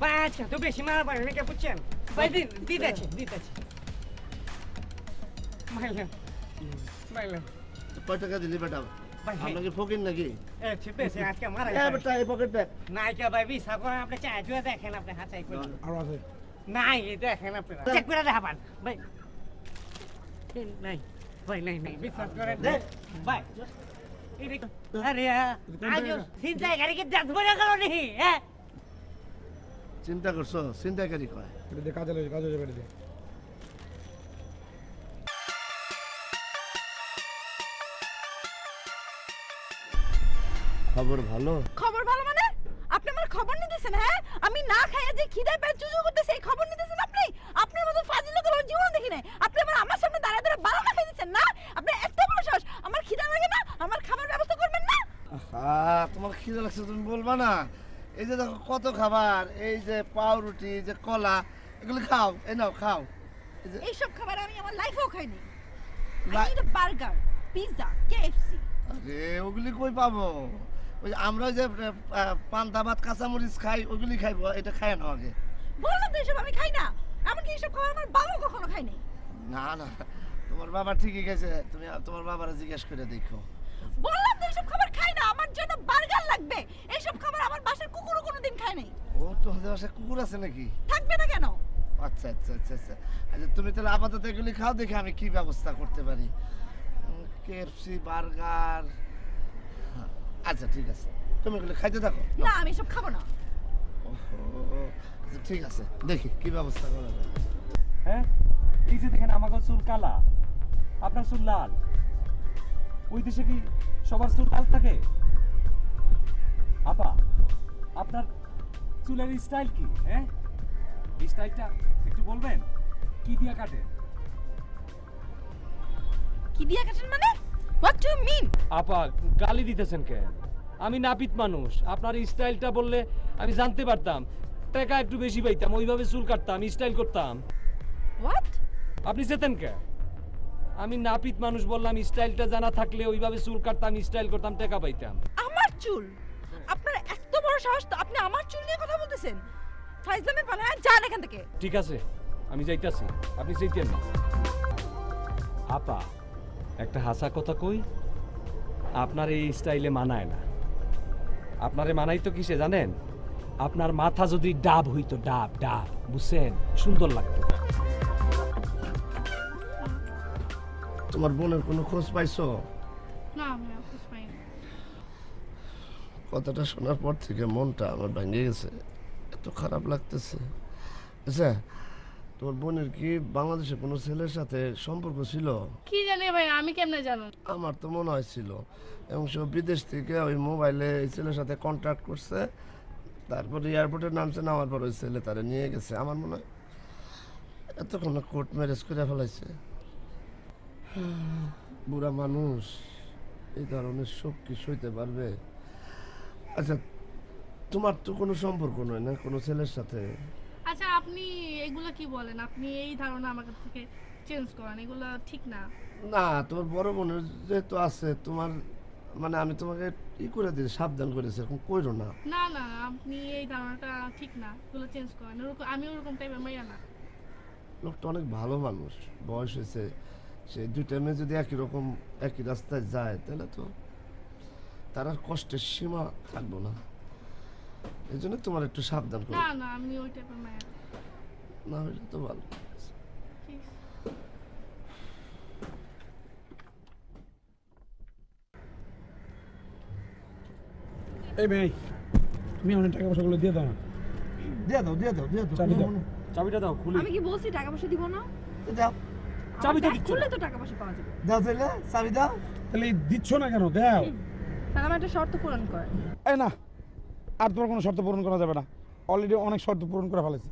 আজকে তো বেশি মারা পারে নাকি বুঝছেন ভাই দিতেছি দিতেছি মাইলাম মাইলাম কয় টাকা দিলি বেটা? ভাই আমরা কি ফকির নাকি? আজকে মারা এ বেটা এই পকেট দেখ নাইকা ভাই বিশা করে আপনি চা জুয়া দেখেন আপনি হাঁচাই করে আরও আছে। নাই দেখেন আপনি। চেক করে দেখাবান। ভাই। নাই। ভাই নাই নাই বিশ্বাস করেন দে। ভাই। আরে আজ চিন্তায় গাড়িকে দাঁত ভরে গেল নি হ্যাঁ? চিন্তা করছ? চিন্তাকারী কয়? এটা দিয়ে কাজে লাগে কাজে যাবে এটা দিয়ে খবর ভালো? খবর ভালো মানে? আপনি আমার খবর নিতেছেন হ্যাঁ? আমি না খাইয়া যে খিদায় পেট চুজু করতেছি এই খবর নিতেছেন আপনি? আপনার মতো ফাজিল লোকের আমার জীবন দেখি নাই। আপনি আমার আমার সামনে দাঁড়ায় দাঁড়ায় খাই দিচ্ছেন না? আপনি এত বড় সাহস। আমার খিদা লাগে না? আমার খাবার ব্যবস্থা করবেন না? আহা, তোমার খিদে লাগছে তুমি বলবা না। এই যে দেখো কত খাবার এই যে পাউরুটি এই যে কলা এগুলো খাও এই নাও খাও। এই এইসব খাবার আমি আমার লাইফেও খাইনি। আমি বার্গার পিৎজা কেএফসি আরে ওগুলি কই পাবো? ওই আমরা যে পান্তা ভাত কাঁচামরিচ খাই ওগুলি খাইবো এটা খাই না আগে। বললাম তো এইসব আমি খাই না এমনকি এইসব খাবার আমার বাবাও কখনো খাইনি না না তোমার বাবা ঠিকই গেছে তুমি তোমার বাবার জিজ্ঞেস করে দেখো। বললাম তো এইসব খাবার খাই না আমার জন্য বার্গার লাগবে। এইসব খাবার আমার বাসার কুকুরও কোনোদিন খায় নাই। ও তোমাদের বাসায় কুকুর আছে নাকি? থাকবে না কেন? আচ্ছা আচ্ছা আচ্ছা আচ্ছা। আচ্ছা তুমি তাহলে আপাতত এগুলি খাও দেখে আমি কি ব্যবস্থা করতে পারি। KFC burger. আচ্ছা ঠিক আছে। তুমি এগুলি খাইতে থাকো। না আমি এসব খাব না। ওহো, আচ্ছা, ঠিক আছে। দেখি কি ব্যবস্থা করা যায়। হ্যাঁ? এই যে দেখেন আমাকে চুল কালা। আপনার চুল লাল। ওই দেশে কি সবার চুল লাল থাকে? আপা আপনার চুলের স্টাইল কি হ্যাঁ? স্টাইলটা একটু বলবেন কি দিয়া কাটেন কি দিয়া কাটেন মানে? হোয়াট ডু মিন আপা গালি দিতেছেন কেন? আমি নাপিত মানুষ আপনার স্টাইলটা বললে আমি জানতে পারতাম। টাকা একটু বেশি পাইতাম ওইভাবে চুল কাটতাম স্টাইল করতাম। হোয়াট আপনি যেতেন কে? আমি নাপিত মানুষ বললাম স্টাইলটা জানা থাকলে ওইভাবে চুল কাটতাম স্টাইল করতাম টাকা পাইতাম। আমার চুল? আপনার এত বড় সাহস তো আপনি আমার চুল নিয়ে কথা বলতেছেন। ফাইজলামের পালা যান এখান থেকে। ঠিক আছে আমি যাইতাছি। আপনি যাইতেন না। আপা একটা হাসা কথা কই? আপনার এই স্টাইলে মানায় না। আপনারে মানাই তো কিসে জানেন? আপনার মাথা যদি ডাব হইতো ডাব ডাব বুঝছেন? সুন্দর লাগতো। তোমার বোনের কোনো খোঁজ পাইছো? না আমি খোঁজ পাইনি। কথাটা শোনার পর থেকে মনটা আমার ভেঙে গেছে। এত খারাপ লাগতেছে। আচ্ছা তোমার বোনের কি বাংলাদেশে কোনো ছেলের সাথে সম্পর্ক ছিল? কি জানি ভাই আমি কেমনে জানো আমার তো মনে হয়েছিল এবং সে বিদেশ থেকে ওই মোবাইলে এই ছেলের সাথে কন্ট্যাক্ট করছে। তারপরে এয়ারপোর্টে নামছে নামার পর ওই ছেলে তারা নিয়ে গেছে আমার মনে হয়। এতক্ষণ কোর্ট ম্যারেজ করে ফেলাইছে। বুড়া মানুষ এই ধরনের শোক কি সইতে পারবে? আচ্ছা তোমার তো কোনো সম্পর্ক নয় না? কোনো ছেলের সাথে? আচ্ছা আপনি এগুলো কি বলেন? আপনি এই ধারণা আমার কাছ থেকে চেঞ্জ করেন এগুলো ঠিক না? না তোমার বড় বোনের যেহেতু আছে তোমার মানে আমি তোমাকে ই করে দিই সাবধান করেছি এরকম কইরো না। না না আপনি এই ধারণাটা ঠিক না এগুলো চেঞ্জ করেন। ওরকম আমি ওরকম টাইপের মাইয়া না। লোকটা অনেক ভালো মানুষ বয়স হয়েছে সে দুইটা মেয়ে যদি একই রকম একই রাস্তায় যায় তাহলে তো তার আর কষ্টের সীমা থাকব না। এই জন্য তোমার একটু সাবধান করো। না না আমি ওই টাইপের মাইয়া না না তো ভালো। এই মেয়ে তুমি অনেক টাকা পয়সাগুলো দিয়ে দাও না। দিয়ে দাও দিয়ে দাও দিয়ে দাও। চাবি দাও। চাবিটা দাও খুলি। আমি কি বলছি টাকা পয়সা দিব না? দাও। চাবি তো দিচ্ছ খুললে। তো টাকা পয়সা পাওয়া যাবে। দাও তাহলে চাবি দাও। তাহলে দিচ্ছ না কেন? দাও। তাহলে আমার একটা শর্ত পূরণ করেন এই না আর তোমার কোনো শর্ত পূরণ করা যাবে না। অলরেডি অনেক শর্ত পূরণ করে ফেলেছে।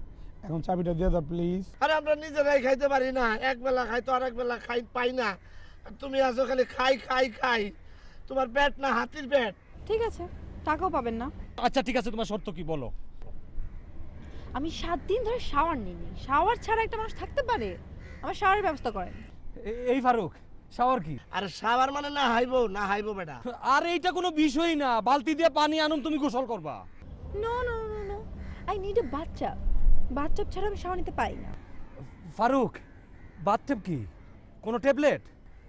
এখন চাবিটা দিয়ে দাও প্লিজ আরে আমরা নিজেরাই খাইতে পারি না। এক বেলা খাই তো আর এক বেলা খাই পাই না। আর তুমি আছো খালি খাই খাই খাই। তোমার পেট না হাতির পেট। ঠিক আছে টাকাও পাবেন না। আচ্ছা ঠিক আছে তোমার শর্ত কি বলো। আমি সাত দিন ধরে শাওয়ার নিইনি। শাওয়ার ছাড়া একটা মানুষ থাকতে পারে? আমার শাওয়ারের ব্যবস্থা করেন। এই ফারুক শাওয়ার কি? আরে সাবার মানে না হাইবো না হাইবো বেটা। আর এইটা কোনো বিষয়ই না। বালতি দিয়ে পানি আনুন তুমি গোসল করবা। No no no no I need a বাচ্চা বাচ্চা ছাড়া আমি শাওয়ার নিতে পারি না। ফারুক বাথটেব কি? কোনো ট্যাবলেট?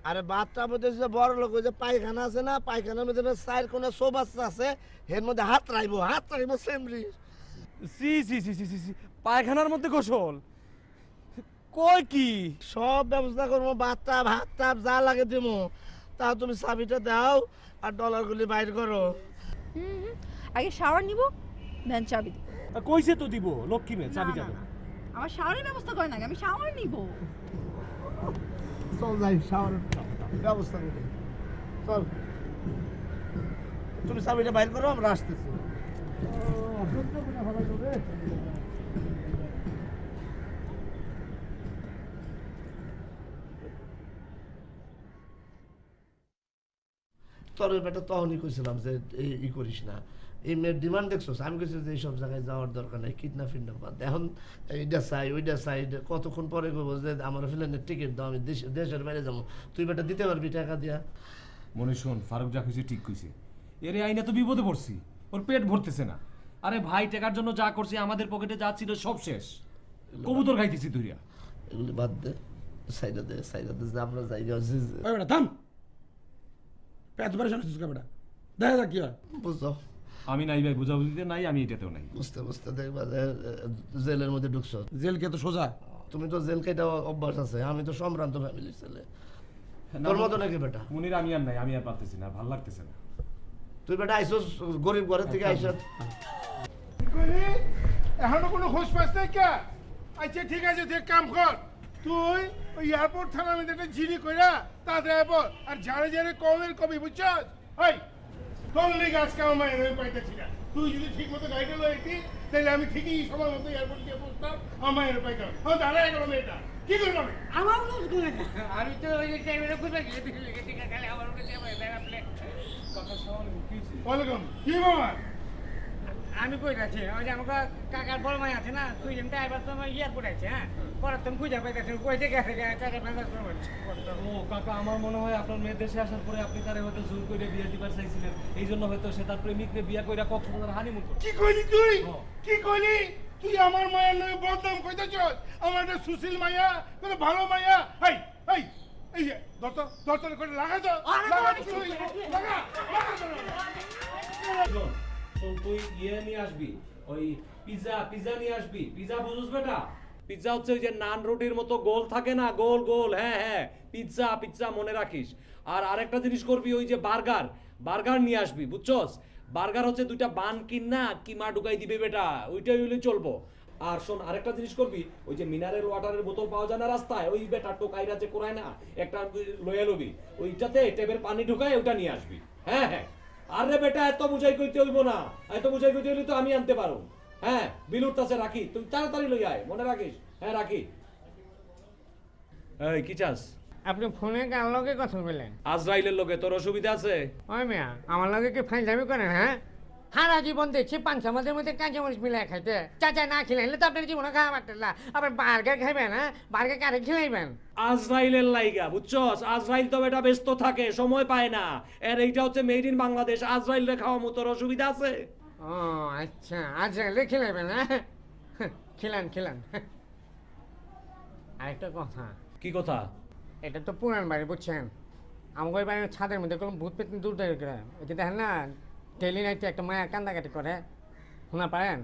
আরে বাচ্চা মধ্যে যে বড় লোক ওই যে পায়খানা আছে না পায়খানার মধ্যে চায়ের কোনো সো বাচ্চা আছে এর মধ্যে হাত রাখব হাত রাখব সেমরি সি সি সি সি সি পায়খানার মধ্যে গোসল? কই কি? সব ব্যবস্থা করব বাচ্চা ভাত টাপ যা লাগে দিবো তা তুমি চাবিটা দাও আর ডলারগুলি বাইর করো। হুম হুম। আগে শাওয়ার নিব দেন চাবি দিব। কইছে তো দিব লক্ষ্মী মেয়ে চাবি না, যাবে না, না। আমার শাওয়ারের ব্যবস্থা করেন আগে আমি শাওয়ার নিব। চল যাই শাওয়ারের ব্যবস্থা করি চল। তুমি চাবিটা বাইর করো আমরা আসতেছি। তোর বেটা তখনই কইছিলাম যে এই ই করিস না। এই মেয়ের ডিমান্ড দেখছোস? আমি কইছি যে এইসব জায়গায় যাওয়ার দরকার নেই কিডন্যাপ ফিডন্যাপ বাদ এখন এইটা চাই ওইটা চাই কতক্ষণ পরে কইবো যে আমার ফিল্মের টিকিট দাও আমি দেশ- দেশের বাইরে যাব। তুই বেটা দিতে পারবি টাকা দিয়া? মনে শোন ফারুক যা কইছে ঠিক কইছে। এরে আইনে তো বিপদে পড়ছি ওর পেট ভরতেছে না। আরে ভাই টাকার জন্য যা করছি আমাদের পকেটে যা ছিল সব শেষ। কবুতর খাইতেছি তুইরা এগুলি বাদ দে সাইডা দে সাইডা দে আমরা বেটা থাম। পেট পরেশান হচ্ছিস বেটা দেখা যাক কি হয়। বুঝছ? আমি নাই ভাই বুঝাবুঝিতে নাই আমি এটাতেও নাই। বুঝতে বুঝতে দেখবা যে জেলের মধ্যে ঢুকছো। জেল কে তো সোজা। তুমি তো জেল কেটে অভ্যাস আছে আমি তো সম্ভ্রান্ত ফ্যামিলির ছেলে। তোর মতো নাকি বেটা? মুনির আমি আর নাই আমি আর পারতেছি না ভালো লাগতেছে না। তুই বেটা আইসোস গরিব ঘরের থেকে আইসা। এখনও কোনো খোঁজ পাস নাই কে? আচ্ছা ঠিক আছে তুই কাম কর। তুই ওই এয়ারপোর্ট থানার মধ্যে একটা জিডি কইরা তাড়াতাড়ি আইবো আর যারে যারে কমের কবি বুঝছস? ওই তোর লেগে আজকে আমার মায়ের পাইতেছি না? তুই যদি ঠিক মতো গাড়িটা লইতি তাহলে আমি ঠিকই সময় মতো এয়ারপোর্ট গিয়ে পৌঁছতাম আমার মায়ের পাইতাম। আমার দাঁড়ায় গেল মেয়েটা। কি করব আমি আমার লুজ করে। আমি তো ওই টাইমের খুঁজে গিয়ে দিকে খালি আমার কাছে আপনি ওয়েলকাম কি বাবা আমি কই যাচ্ছি? ওই যে আমাকে কাকার বড় মাই আছে না তুই যেমন এবার তো আমার এয়ারপোর্ট আছে হ্যাঁ? পরে তুমি খুঁজে পাইতেছি কই থেকে কাকা ফেন্দাস করব ও কাকা আমার মনে হয় আপনার মেয়ে দেশে আসার পরে আপনি তারে হয়তো জোর করে বিয়ে দিবার চাইছিলেন। এই জন্য হয়তো সে তার প্রেমিককে বিয়ে কইরা কক্সবাজার হানিমুন কি কইলি তুই। কি কইলি? তুই আমার মায়ের নামে বদনাম কইতেছ আমার একটা সুশীল মাইয়া কোনো ভালো মাইয়া। এই এই এই যে দত্ত দত্ত করে লাগা তো লাগা? লাগা তো। তুই ইয়ে নিয়ে আসবি। ওই পিজা পিজা নিয়ে আসবি। পিজা বুঝুস বেটা? পিজা হচ্ছে ওই যে নান রুটির মতো গোল থাকে না? গোল গোল হ্যাঁ হ্যাঁ পিৎজা পিৎজা মনে রাখিস। আর আরেকটা জিনিস করবি, ওই যে বার্গার। বার্গার নিয়ে আসবি, বুঝছস? বার্গার হচ্ছে দুইটা বান কিন না কিমা ঢুকাই দিবে বেটা, ওইটাই হইলে চলবো। আর শোন, আরেকটা জিনিস করবি, ওই যে মিনারেল ওয়াটারের বোতল পাওয়া যায় না রাস্তায়? ওই বেটা টোকাইরা যে করায় না, একটা লয়ে লবি। ওইটাতে টেপের পানি ঢুকায় ওটা নিয়ে আসবি। হ্যাঁ হ্যাঁ। আরে বেটা এত বুঝাই কইতে হইব না। এত বুঝাই কইতে হইলে তো আমি আনতে পারো হ্যাঁ বিলুর কাছে রাখি। তুই তাড়াতাড়ি লই আয় মনে রাখিস? হ্যাঁ রাখি। এই কি চাস? আপনি ফোনে কার লগে কথা বলেন আজরাইলের লগে তোর অসুবিধা আছে? ওই মিয়া আমার লগে কি ফাইজলামি করেন হ্যাঁ? সারা জীবন দেখছি পাঁচশো মাঝে মধ্যে কাঁচা মরিচ মিলাই খাইতে। চাচা না খিলাইলে তো আপনার জীবনে খাওয়া পারতেন না। আবার বার্গার খাইবেন হ্যাঁ? বার্গার কারে খিলাইবেন? আজরাইলের লাইগা বুঝছস? আজরাইল তো বেটা ব্যস্ত থাকে সময় পায় না। এর এইটা হচ্ছে মেড ইন বাংলাদেশ আজরাইল খাওয়া মতো অসুবিধা আছে। ও আচ্ছা এলে খিলাইবেন হ্যাঁ? খিলান খিলান। আরেকটা কথা। কি কথা? এটা তো পুরান বাড়ি বুঝছেন? আমাকে বাড়ির ছাদের মধ্যে কোনো ভূত পেতনি দূর করে। এটা দেখেন না ডেলি নাইটে একটা মায়া কান্দাকাটি করে শোনা পারেন?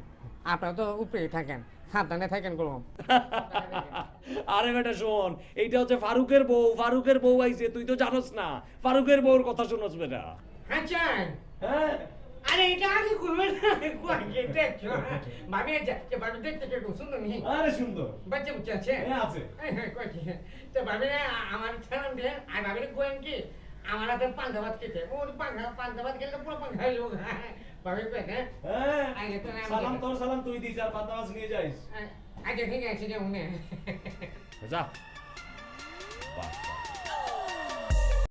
আপনারা তো উপরেই থাকেন সাবধানে থাকেন করব আরে বেটা শোন এইটা হচ্ছে ফারুকের বউ ফারুকের বউ আইছে তুই তো জানোস না ফারুকের বউর কথা শুনোস বেটা। আচ্ছা। হ্যাঁ? আরে এটা আগে করবেন না আগে দেখছ ভাবি আচ্ছা যে ভাবি দেখতে সুন্দর আরে সুন্দর। বাচ্চা আছে? হ্যাঁ, আছে। হ্যাঁ, তো আমার ছাড়ান দেন আর ভাবি কোয়েন কি আমার হাতে পান্তা ভাত খেতে ওর পান্তা পান্তা ভাত খেলে পুরো পান্তা হয়ে যাব ভাবি কোয়েন হ্যাঁ হ্যাঁ আগে তো নাম সালাম দিলাম। তোর